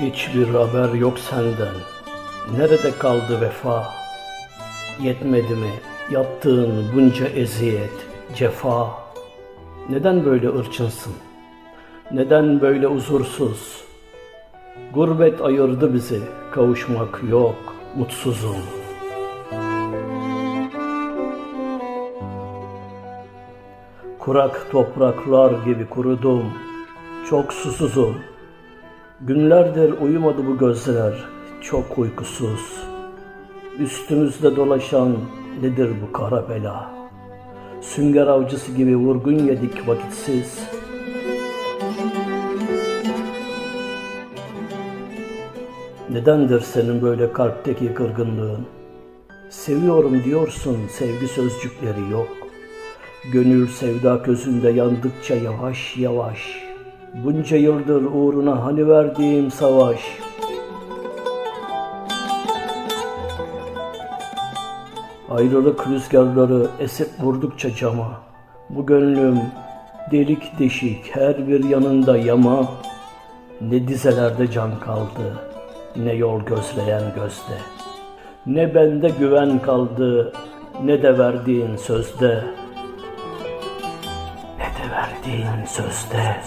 Hiçbir haber yok senden. Nerede kaldı vefa? Yetmedi mi yaptığın bunca eziyet, cefa? Neden böyle ırçınsın? Neden böyle huzursuz? Gurbet ayırdı bizi, kavuşmak yok, mutsuzum. Kurak topraklar gibi kurudum, çok susuzum. Günlerdir uyumadı bu gözler, çok uykusuz. Üstümüzde dolaşan nedir bu kara bela? Sünger avcısı gibi vurgun yedik vakitsiz. Nedendir senin böyle kalpteki kırgınlığın? Seviyorum diyorsun, sevgi sözcükleri yok. Gönül sevda közünde yandıkça yavaş yavaş. Bunca yıldır uğruna hani verdiğim savaş. Ayrılık rüzgarları esip vurdukça cama. Bu gönlüm delik deşik her bir yanında yama. Ne dizelerde can kaldı, ne yol gözleyen gözde. Ne bende güven kaldı, ne de verdiğin sözde. Ne de verdiğin sözde.